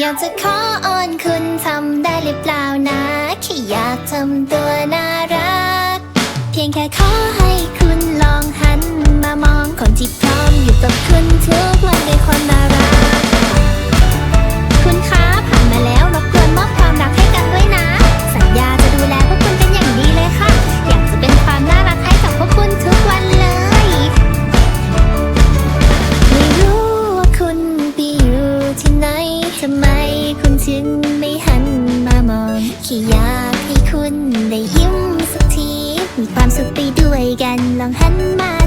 อยากจะขออ้อนคุณทำได้หรือเปล่านะแค่อยากทำตัวน่ารัก เพียงแค่ขอำไมคุณถึงไม่หันมามองแค่อยากให้คุณได้ยิ้มสักที มีความสุขไปด้วยกันลองหันมา